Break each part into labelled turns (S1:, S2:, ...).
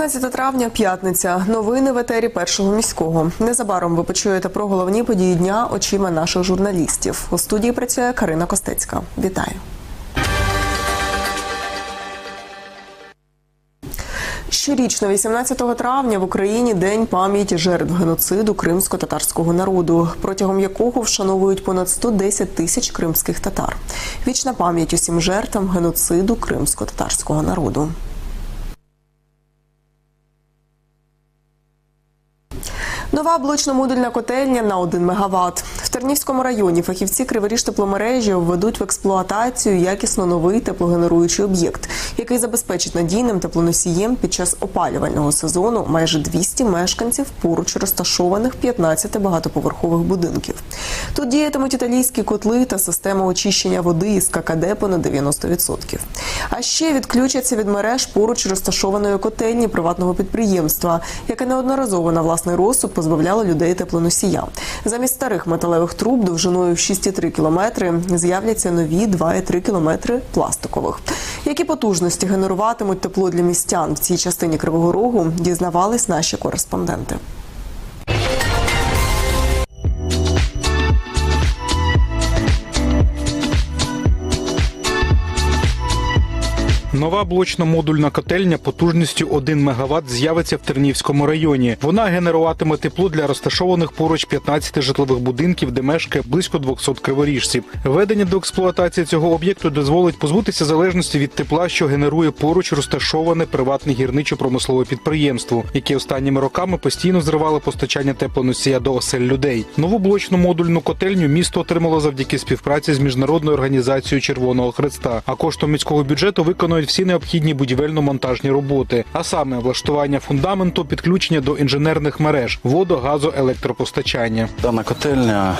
S1: 16 травня, п'ятниця. Новини в етері першого міського. Незабаром ви почуєте про головні події дня очима наших журналістів. У студії працює Карина Костецька. Вітаю. Щорічно, 18 травня, в Україні День пам'яті жертв геноциду кримсько-татарського народу, протягом якого вшановують понад 110 тисяч кримських татар. Вічна пам'ять усім жертвам геноциду кримсько-татарського народу. Нова блочно-модульна котельня на 1 МВт. В Тернівському районі фахівці Криворіж тепломережі введуть в експлуатацію якісно новий теплогенеруючий об'єкт, який забезпечить надійним теплоносієм під час опалювального сезону майже 200 мешканців поруч розташованих 15 багатоповерхових будинків. Тут діятимуть італійські котли та система очищення води із ККД понад 90%. А ще відключаться від мереж поруч розташованої котельні приватного підприємства, яке неодноразово на власний розсуд позбавляло людей теплоносія. Замість старих металевих труб довжиною в 6,3 кілометри з'являться нові 2,3 кілометри пластикових. Які потужності генеруватимуть тепло для містян в цій частині Кривого Рогу, дізнавались наші кореспонденти.
S2: Нова блочно-модульна котельня потужністю 1 МВт з'явиться в Тернівському районі. Вона генеруватиме тепло для розташованих поруч 15 житлових будинків, де мешкає близько 200 криворіжців. Введення до експлуатації цього об'єкту дозволить позбутися залежності від тепла, що генерує поруч розташоване приватне гірничо-промислове підприємство, яке останніми роками постійно зривало постачання теплоносія до осель людей. Нову блочно-модульну котельню місто отримало завдяки співпраці з міжнародною організацією Червоного Хреста. А коштом міського бюджету виконують всі необхідні будівельно-монтажні роботи, а саме влаштування фундаменту, підключення до інженерних мереж, водо, газо, електропостачання.
S3: Дана котельня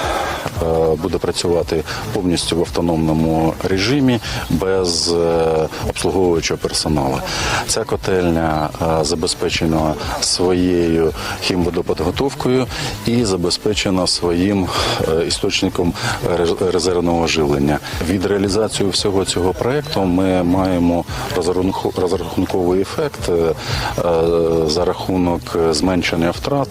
S3: е, буде працювати повністю в автономному режимі без е, обслуговуючого персоналу. Ця котельня е, забезпечена своєю хімводоподготовкою і забезпечена своїм істочником резервного живлення. Від реалізації всього цього проекту ми маємо розрахунковий ефект е, е, за рахунок зменшення втрат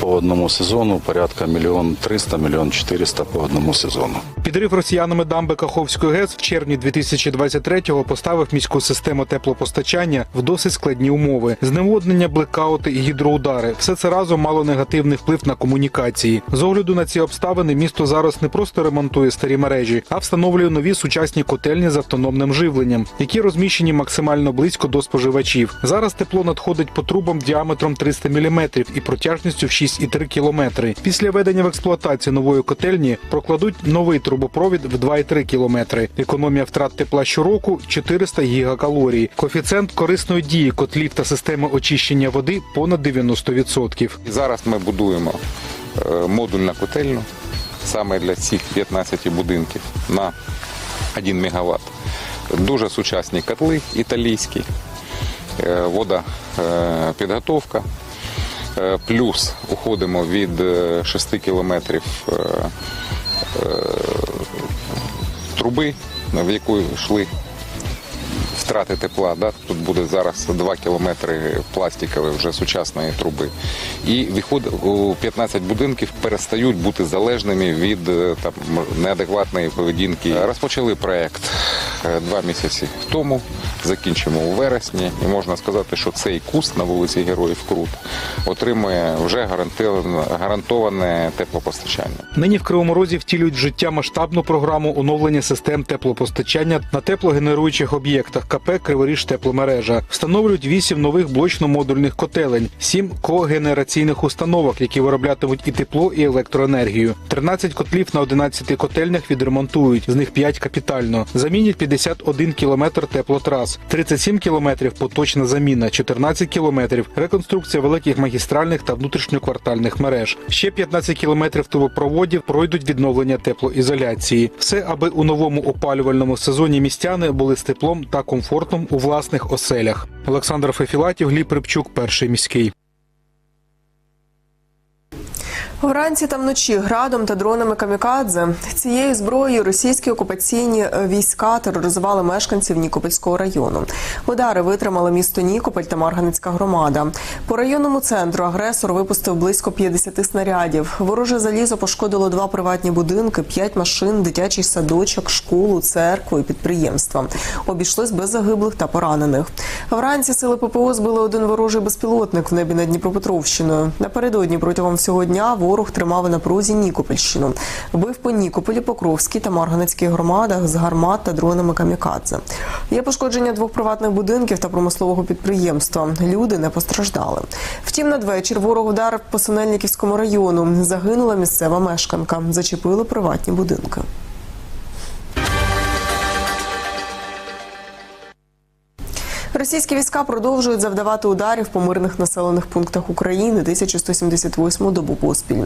S3: по одному сезону порядка мільйон триста, мільйон чотириста по одному сезону.
S2: Підрив росіянами дамби Каховської ГЕС в червні 2023-го поставив міську систему теплопостачання в досить складні умови: зневоднення, блекаути і гідроудари. Все це разом мало негативний вплив на комунікації. З огляду на ці обставини місто зараз не просто ремонтує старі мережі, а встановлює нові сучасні котельні з автономним живленням, які розміщені максимально близько до споживачів. Зараз тепло надходить по трубам діаметром 300 мм і протяжністю в 6,3 км. Після введення в експлуатацію нової котельні прокладуть новий трубопровід в 2,3 км. Економія втрат тепла щороку 400 гігакалорій. Коефіцієнт корисної дії котлів та системи очищення води понад 90%.
S4: Зараз ми будуємо е, модульну котельну саме для цих 15 будинків на 1 МВт. Дуже сучасні котли італійські, вода водопідготовка. Е, Плюс уходимо від е, 6 кілометрів е, е, труби, в яку йшли втрати тепла. Да? Тут буде зараз 2 кілометри пластикової вже сучасної труби. І виходить, у 15 будинків перестають бути залежними від е, там, неадекватної поведінки. Розпочали проект е, два місяці тому, закінчимо у вересні. І можна сказати, що цей куст на вулиці Героїв Крут отримує вже гарантоване теплопостачання.
S2: Нині в Кривому Розі втілюють в життя масштабну програму оновлення систем теплопостачання на теплогенеруючих об'єктах КП Криворіж тепломережа. Встановлюють вісім нових блочно-модульних котелень, сім когенераційних установок, які вироблятимуть і тепло, і електроенергію. 13 котлів на 11 котельнях відремонтують, з них 5 капітально. Замінять 51 кілометр теплотрас, 37 кілометрів поточна заміна, 14 кілометрів реконструкція великих магістральних та внутрішньоквартальних мереж. Ще 15 кілометрів трубопроводів пройдуть відновлення теплоізоляції. Все, аби у новому опалювальному сезоні містяни були з теплом та комфортом у власних оселях. Олександр Фефілатів, Гліб Рибчук, перший міський.
S1: Вранці та вночі градом та дронами камікадзе цією зброєю російські окупаційні е, війська тероризували мешканців Нікопольського району. Удари витримали місто Нікополь та Марганецька громада. По районному центру агресор випустив близько 50 снарядів. Вороже залізо пошкодило два приватні будинки, п'ять машин, дитячий садочок, школу, церкву і підприємства. Обійшлось без загиблих та поранених. Вранці сили ППО збили один ворожий безпілотник в небі над Дніпропетровщиною. Напередодні протягом всього дня ворог тримав на прозі Нікопольщину. Бив по Нікополі, Покровській та Марганецькій громадах з гармат та дронами камікадзе. Є пошкодження двох приватних будинків та промислового підприємства. Люди не постраждали. Втім, надвечір ворог вдарив по Синельниківському району. Загинула місцева мешканка. Зачепили приватні будинки. Російські війська продовжують завдавати ударів по мирних населених пунктах України 1178 добу поспіль.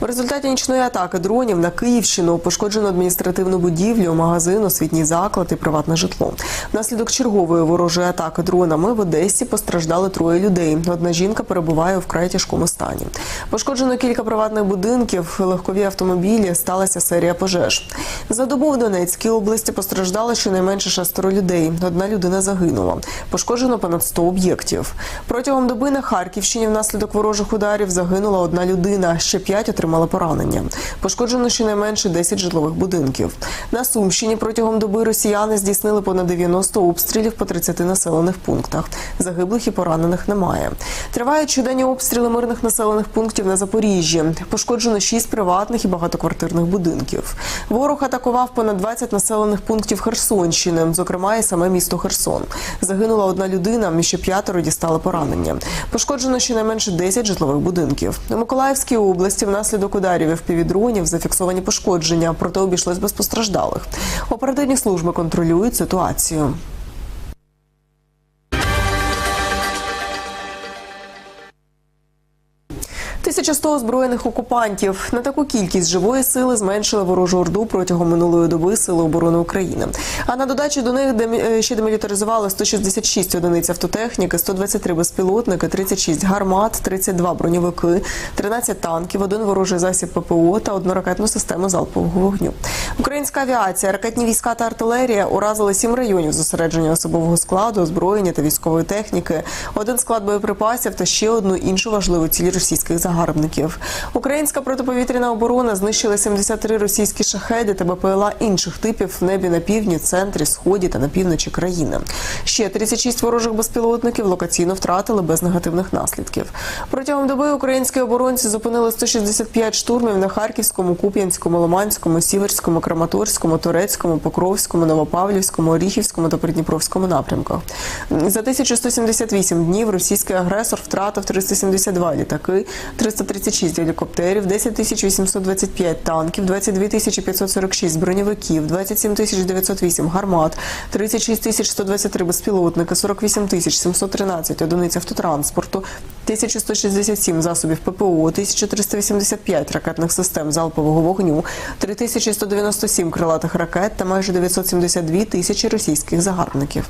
S1: В результаті нічної атаки дронів на Київщину пошкоджено адміністративну будівлю, магазин, освітній заклад і приватне житло. Внаслідок чергової ворожої атаки дронами в Одесі постраждали троє людей. Одна жінка перебуває у вкрай тяжкому стані. Пошкоджено кілька приватних будинків, легкові автомобілі. Сталася серія пожеж. За добу в Донецькій області постраждало щонайменше шестеро людей. Одна людина загинула. Пошкоджено понад 100 об'єктів. Протягом доби на Харківщині внаслідок ворожих ударів загинула одна людина. Ще п'ять отримали поранення. Пошкоджено щонайменше 10 житлових будинків. На Сумщині протягом доби росіяни здійснили понад 90 обстрілів по 30 населених пунктах. Загиблих і поранених немає. Тривають щоденні обстріли мирних населених пунктів на Запоріжжі. Пошкоджено 6 приватних і багатоквартирних будинків. Ворог атакував понад 20 населених пунктів Херсонщини, зокрема і саме місто Херсон. Загинула одна людина, і ще п'ятеро дістали поранення. Пошкоджено щонайменше 10 житлових будинків. У Миколаївській області внаслідок ударів FPV-дронів зафіксовані пошкодження, проте обійшлось без постраждалих. Оперативні служби контролюють ситуацію. Тисяча сто озброєних окупантів на таку кількість живої сили зменшили ворожу орду протягом минулої доби Сили оборони України. А на додачу до них е, ще демілітаризували 166 одиниць автотехніки, 123 безпілотники, 36 гармат, 32 броньовики, 13 танків, один ворожий засіб ППО та одну ракетну систему залпового вогню. Українська авіація, ракетні війська та артилерія уразили сім районів зосередження особового складу, озброєння та військової техніки, один склад боєприпасів та ще одну іншу важливу ціль російських загарбників. Українська протиповітряна оборона знищила 73 російські шахеди та БПЛА інших типів в небі на півдні, центрі, сході та на півночі країни. Ще 36 ворожих безпілотників локаційно втратили без негативних наслідків. Протягом доби українські оборонці зупинили 165 штурмів на Харківському, Куп'янському, Лиманському, Сіверському, Краматорському, Турецькому, Покровському, Новопавлівському, Оріхівському та Придніпровському напрямках. За 1178 днів російський агресор втратив 372 літаки, 336 гелікоптерів, 10 825 танків, 22 546 броньовиків, 27 908 гармат, 36 123 безпілотники, 48 713 одиниць автотранспорту, 1167 засобів ППО, 1385 ракетних систем залпового вогню, 3197 крилатих ракет та майже 972 тисячі російських загарбників.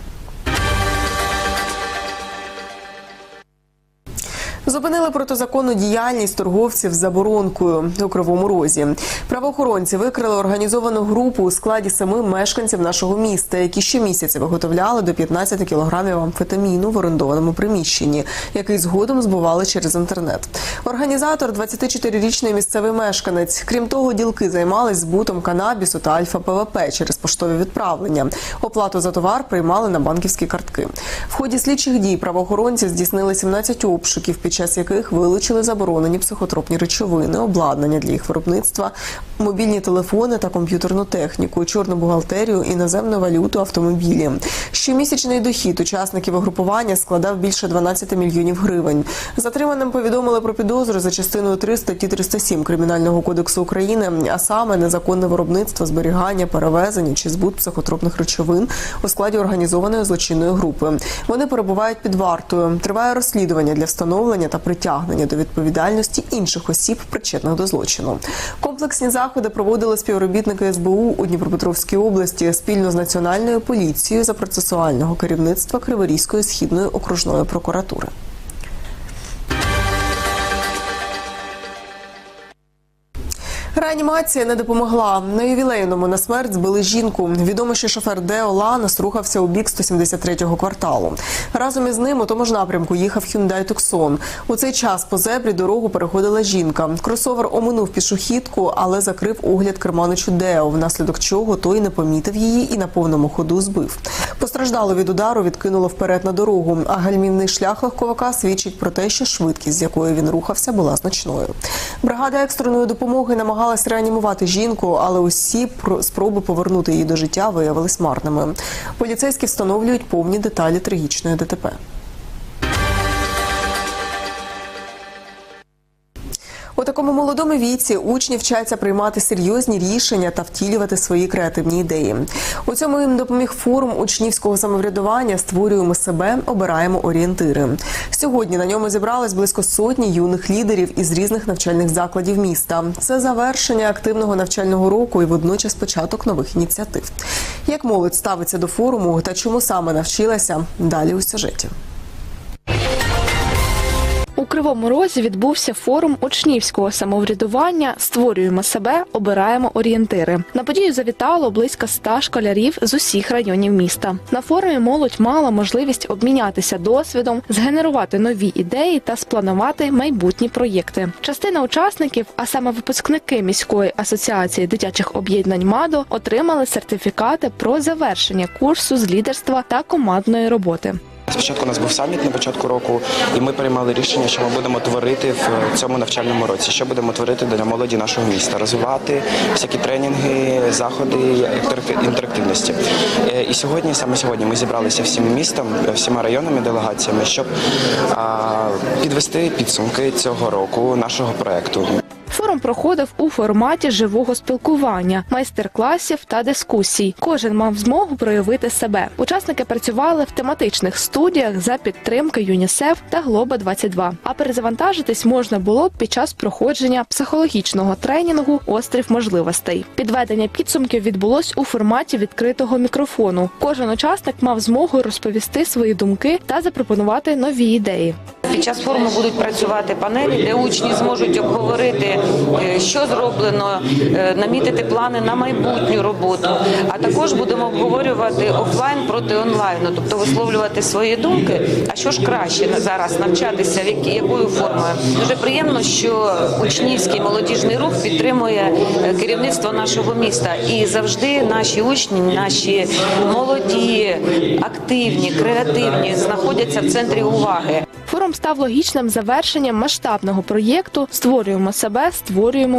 S1: Зупинили протизаконну діяльність торговців з заборонкою у Кривому Розі. Правоохоронці викрили організовану групу у складі семи мешканців нашого міста, які щомісяця виготовляли до 15 кілограмів амфетаміну в орендованому приміщенні, який згодом збували через інтернет. Організатор 24-річний місцевий мешканець. Крім того, ділки займались збутом канабісу та альфа-ПВП через поштові відправлення. Оплату за товар приймали на банківські картки. В ході слідчих дій правоохоронці здійснили 17 обшуків, під час яких вилучили заборонені психотропні речовини, обладнання для їх виробництва, мобільні телефони та комп'ютерну техніку, чорну бухгалтерію, іноземну валюту, автомобілі. Щомісячний дохід учасників угрупування складав більше 12 мільйонів гривень. Затриманим повідомили про підозру за частиною 3 статті 307 Кримінального кодексу України, а саме незаконне виробництво, зберігання, перевезення чи збут психотропних речовин у складі організованої злочинної групи. Вони перебувають під вартою. Триває розслідування для встановлення та притягнення до відповідальності інших осіб, причетних до злочину. Комплексні заходи проводили співробітники СБУ у Дніпропетровській області спільно з національною поліцією за процесуального керівництва Криворізької східної окружної прокуратури. Реанімація не допомогла. На ювілейному на смерть збили жінку. Відомо, що шофер Део Ланос рухався у бік 173-го кварталу. Разом із ним у тому ж напрямку їхав Hyundai Tucson. У цей час по зебрі дорогу переходила жінка. Кросовер оминув пішохідку, але закрив огляд керманичу Део, внаслідок чого той не помітив її і на повному ходу збив. Постраждало від удару, відкинуло вперед на дорогу. А гальмівний шлях легковика свідчить про те, що швидкість, з якою він рухався, була значною. Бригада екстреної допомоги намагалась реанімувати жінку, але усі про- спроби повернути її до життя виявились марними. Поліцейські встановлюють повні деталі трагічної ДТП. У такому молодому віці учні вчаться приймати серйозні рішення та втілювати свої креативні ідеї. У цьому їм допоміг форум учнівського самоврядування Створюємо себе, обираємо орієнтири. Сьогодні на ньому зібралось близько сотні юних лідерів із різних навчальних закладів міста. Це завершення активного навчального року і водночас початок нових ініціатив. Як молодь ставиться до форуму та чому саме навчилася? Далі у сюжеті.
S5: Кривому Розі відбувся форум учнівського самоврядування Створюємо себе, обираємо орієнтири. На подію завітало близько ста школярів з усіх районів міста. На форумі молодь мала можливість обмінятися досвідом, згенерувати нові ідеї та спланувати майбутні проєкти. Частина учасників, а саме випускники міської асоціації дитячих об'єднань МАДО, отримали сертифікати про завершення курсу з лідерства та командної роботи.
S6: Спочатку у нас був саміт на початку року, і ми приймали рішення, що ми будемо творити в цьому навчальному році. Що будемо творити для молоді нашого міста, розвивати всякі тренінги, заходи інтерактивності. Е, І сьогодні, саме сьогодні, ми зібралися всім містом, е, всіма районами, делегаціями, щоб підвести підсумки цього року нашого проекту.
S5: Форум проходив у форматі живого спілкування, майстер-класів та дискусій. Кожен мав змогу проявити себе. Учасники працювали в тематичних студіях за підтримки ЮНІСЕФ та Глоба 22 А перезавантажитись можна було під час проходження психологічного тренінгу Острів можливостей. Підведення підсумків відбулось у форматі відкритого мікрофону. Кожен учасник мав змогу розповісти свої думки та запропонувати нові ідеї.
S7: Під час форуму будуть працювати панелі, де учні зможуть обговорити, що зроблено, е, намітити плани на майбутню роботу. А також будемо обговорювати офлайн проти онлайну, тобто висловлювати свої думки. А що ж краще зараз навчатися, якою формою? Дуже приємно, що учнівський молодіжний рух підтримує е, керівництво нашого міста, і завжди наші учні, наші молоді, активні, креативні знаходяться в центрі уваги.
S5: Форум став логічним завершенням масштабного проєкту Створюємо себе, створюємо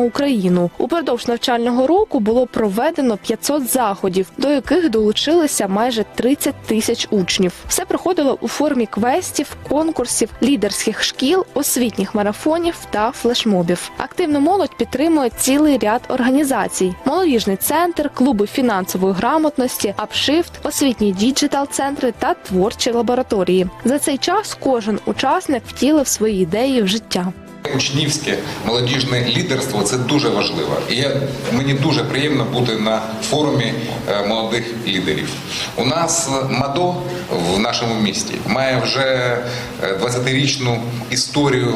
S5: Україну. Упродовж навчального року було проведено 500 заходів, до яких долучилися майже 30 тисяч учнів. Все проходило у формі квестів, конкурсів, лідерських шкіл, освітніх марафонів та флешмобів. Активну молодь підтримує цілий ряд організацій: молодіжний центр, клуби фінансової грамотності, апшифт, освітні діджитал-центри та творчі лабораторії. За цей час кожен учасник втілив свої ідеї в життя.
S8: Учнівське молодіжне лідерство це дуже важливо. І я, мені дуже приємно бути на форумі е, молодих лідерів. У нас е, МАДО в нашому місті має вже е, 20-річну історію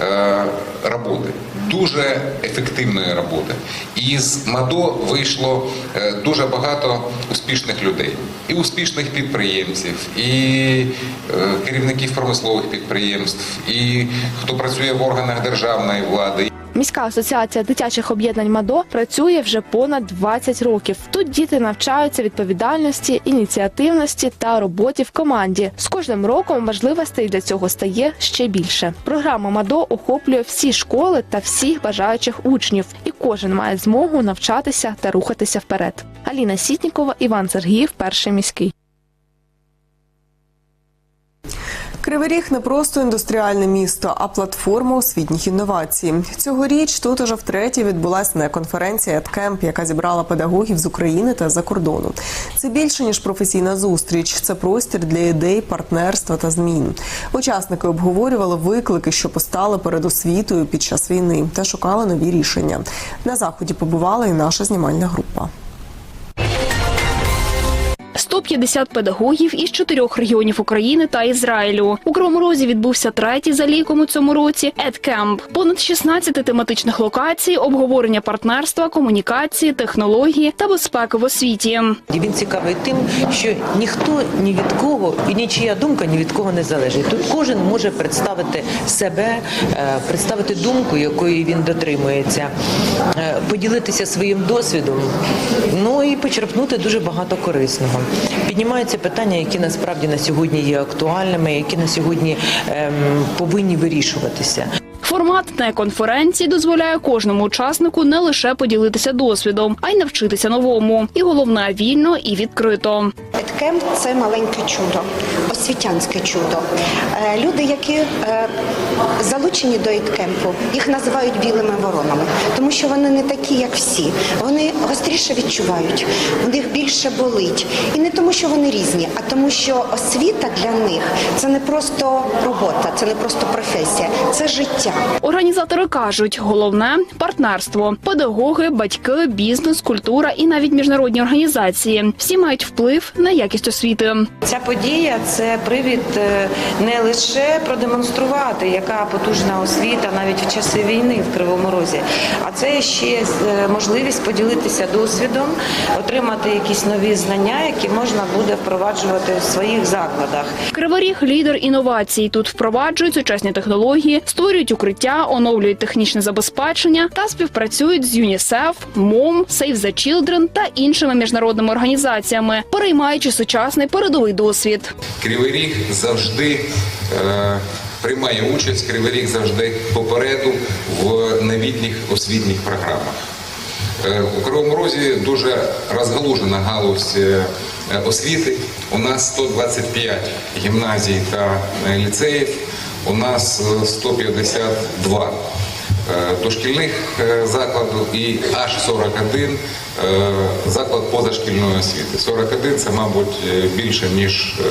S8: е, роботи, дуже ефективної роботи. І з МАДО вийшло е, дуже багато успішних людей, і успішних підприємців, і е, керівників промислових підприємств, і хто працює в органах державної влади.
S5: Міська асоціація дитячих об'єднань МАДО працює вже понад 20 років. Тут діти навчаються відповідальності, ініціативності та роботі в команді. З кожним роком важливостей для цього стає ще більше. Програма МАДО охоплює всі школи та всіх бажаючих учнів, і кожен має змогу навчатися та рухатися вперед. Аліна Сітнікова, Іван Сергіїв, перший міський.
S1: Кривий Ріг не просто індустріальне місто, а платформа освітніх інновацій. Цьогоріч тут уже втретє відбулася не конференція «Едкемп», яка зібрала педагогів з України та за кордону. Це більше ніж професійна зустріч. Це простір для ідей, партнерства та змін. Учасники обговорювали виклики, що постали перед освітою під час війни, та шукали нові рішення. На заході побувала і наша знімальна група.
S9: 150 педагогів із чотирьох регіонів України та Ізраїлю. У Кривому Розі відбувся третій за ліком у цьому році «Едкемп». Понад 16 тематичних локацій, обговорення партнерства, комунікації, технології та безпеки в освіті.
S10: Він цікавий тим, що ніхто ні від кого і нічия думка ні від кого не залежить. Тут кожен може представити себе, е, представити думку, якої він дотримується, е, поділитися своїм досвідом, ну і почерпнути дуже багато корисного. Піднімаються питання, які насправді на сьогодні є актуальними, які на сьогодні ем, повинні вирішуватися.
S9: Формат неконференції дозволяє кожному учаснику не лише поділитися досвідом, а й навчитися новому. І головне вільно і відкрито.
S11: Едкемп – це маленьке чудо, освітянське чудо. Е, Люди, які е, залучені до едкемпу, їх називають білими воронами, тому що вони не такі, як всі. Вони гостріше відчувають, у них більше болить. І не тому, що вони різні, а тому, що освіта для них це не просто робота, це не просто професія, це життя.
S9: Організатори кажуть, головне партнерство. Педагоги, батьки, бізнес, культура і навіть міжнародні організації. Всі мають вплив на якість освіти.
S7: Ця подія це привід е, не лише продемонструвати, яка потужна освіта навіть в часи війни в Кривому Розі, а це ще е, можливість поділитися досвідом, отримати якісь нові знання, які можна буде впроваджувати у своїх закладах.
S9: Криворіг лідер інновацій. Тут впроваджують сучасні технології, створюють укриття, оновлюють технічне забезпечення та співпрацюють з ЮНІСЕФ, МОМ, Save the Children та іншими міжнародними організаціями, переймаючи сучасний передовий досвід.
S8: Кривий Ріг завжди е, приймає участь, Кривий Ріг завжди попереду в новітніх освітніх програмах. Е, у Кривому Розі дуже розгалужена галузь е, освіти. У нас 125 гімназій та ліцеїв, у нас е, 152 е, дошкільних е, закладу і аж 41 е, заклад позашкільної освіти. 41 – це, мабуть, е, більше, ніж е,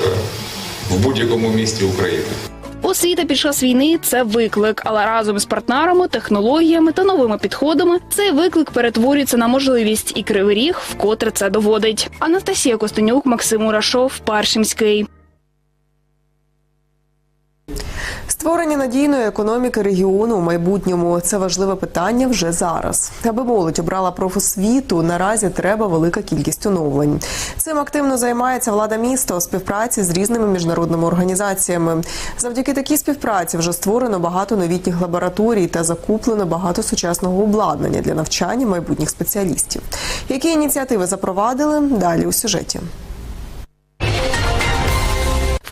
S8: в будь-якому місті України.
S9: Освіта під час війни це виклик, але разом з партнерами, технологіями та новими підходами цей виклик перетворюється на можливість, і кривий ріг вкотре це доводить. Анастасія Костенюк, Максим Урашов, Паршимський.
S1: Створення надійної економіки регіону у майбутньому це важливе питання вже зараз. Аби молодь обрала профосвіту, наразі треба велика кількість оновлень. Цим активно займається влада міста у співпраці з різними міжнародними організаціями. Завдяки такій співпраці вже створено багато новітніх лабораторій та закуплено багато сучасного обладнання для навчання майбутніх спеціалістів. Які ініціативи запровадили далі у сюжеті?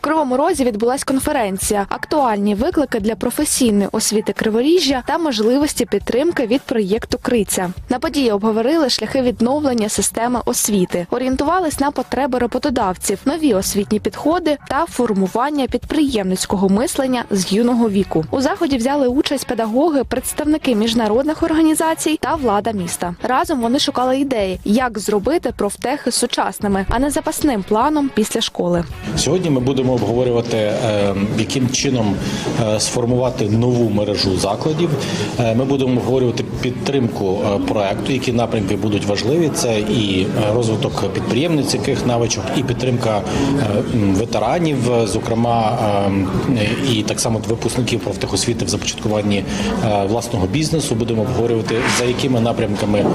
S5: В Кривому Розі відбулась конференція Актуальні виклики для професійної освіти Криворіжжя та можливості підтримки від проєкту Криця. На події обговорили шляхи відновлення системи освіти, орієнтувались на потреби роботодавців, нові освітні підходи та формування підприємницького мислення з юного віку. У заході взяли участь педагоги, представники міжнародних організацій та влада міста. Разом вони шукали ідеї, як зробити профтехи сучасними, а не запасним планом після школи.
S12: Сьогодні ми будемо обговорювати, е, яким чином е, сформувати нову мережу закладів. Е, Ми будемо обговорювати підтримку проекту, які напрямки будуть важливі. Це і розвиток підприємницьких навичок, і підтримка ветеранів, зокрема і так само випускників профтехосвіти в започаткуванні власного бізнесу. Будемо обговорювати за якими напрямками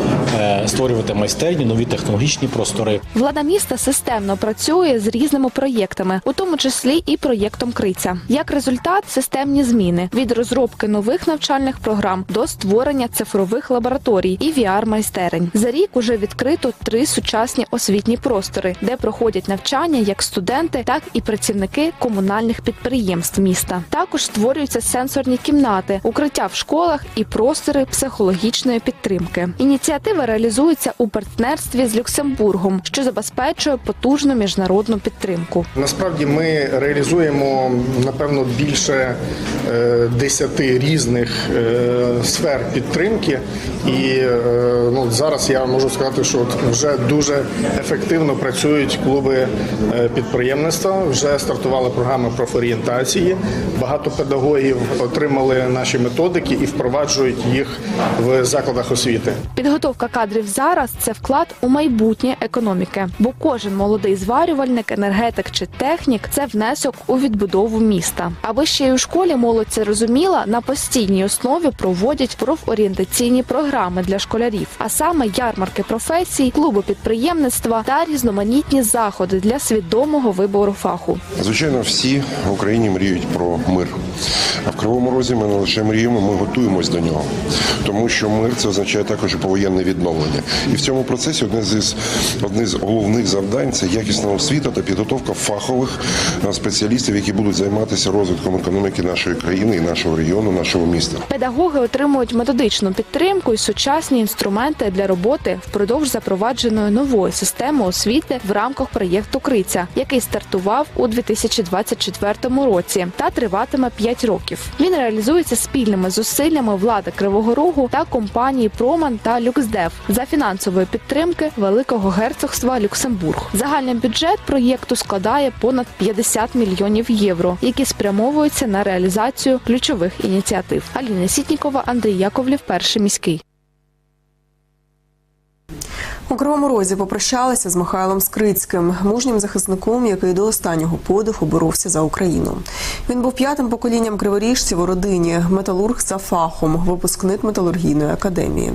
S12: створювати майстерні, нові технологічні простори.
S5: Влада міста системно працює з різними проєктами, у тому числі і проєктом Криця. Як результат, системні зміни від розробки нових навчальних програм до створення цифрових лабораторій і VR-майстерень. За рік уже відкрито три сучасні освітні простори, де проходять навчання як студенти, так і працівники комунальних підприємств міста. Також створюються сенсорні кімнати, укриття в школах і простори психологічної підтримки. Ініціатива реалізується у партнерстві з Люксембургом, що забезпечує потужну міжнародну підтримку.
S13: Насправді ми ми реалізуємо напевно більше е, десяти різних е, сфер підтримки. І е, ну, зараз я можу сказати, що вже дуже ефективно працюють клуби підприємництва. Вже стартувала програма профорієнтації. Багато педагогів отримали наші методики і впроваджують їх в закладах освіти.
S5: Підготовка кадрів зараз це вклад у майбутнє економіки, бо кожен молодий зварювальник, енергетик чи технік це внесок у відбудову міста. Аби ще й у школі молодь розуміла, на постійній основі проводять профорієнтаційні програми для школярів, а саме ярмарки професій, клуби підприємництва та різноманітні заходи для свідомого вибору фаху.
S14: Звичайно, всі в Україні мріють про мир. А в Кривому Розі ми не лише мріємо, ми готуємось до нього. Тому що мир це означає також повоєнне відновлення. І в цьому процесі одне з одне з головних завдань це якісна освіта та підготовка фахових спеціалістів, які будуть займатися розвитком економіки нашої країни і нашого регіону, нашого міста.
S5: Педагоги отримують методичну підтримку і сучасні інструменти для роботи впродовж запровадженої нової системи освіти в рамках проєкту Криця, який стартував у 2024 році та триватиме 5 років. Він реалізується спільними зусиллями влади Кривого Рогу та компанії Проман та Люксдев за фінансової підтримки Великого герцогства Люксембург. Загальний бюджет проєкту складає понад 50 мільйонів євро, які спрямовуються на реалізацію ключових ініціатив. Аліна Сітнікова, Андрій Яковлів, перший міський.
S1: У Кривому Розі попрощалися з Михайлом Скрицьким, мужнім захисником, який до останнього подиху боровся за Україну. Він був п'ятим поколінням криворіжців у родині, металург за фахом, випускник металургійної академії.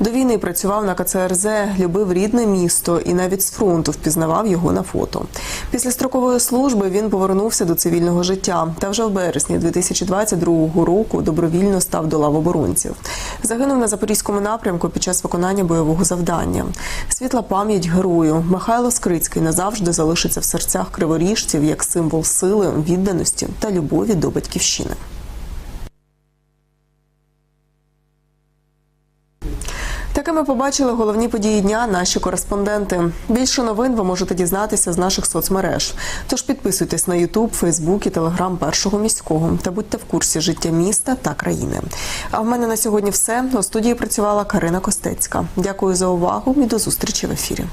S1: До війни працював на КЦРЗ, любив рідне місто і навіть з фронту впізнавав його на фото. Після строкової служби він повернувся до цивільного життя та вже в березні 2022 року добровільно став до лав оборонців. Загинув на запорізькому напрямку під час виконання бойового завдання. Світла пам'ять герою Михайло Скрицький назавжди залишиться в серцях криворіжців як символ сили, відданості та любові до батьківщини. Такими побачили головні події дня наші кореспонденти. Більше новин ви можете дізнатися з наших соцмереж. Тож підписуйтесь на Ютуб, Фейсбук і Телеграм першого міського та будьте в курсі життя міста та країни. А в мене на сьогодні все. У студії працювала Карина Костецька. Дякую за увагу і до зустрічі в ефірі.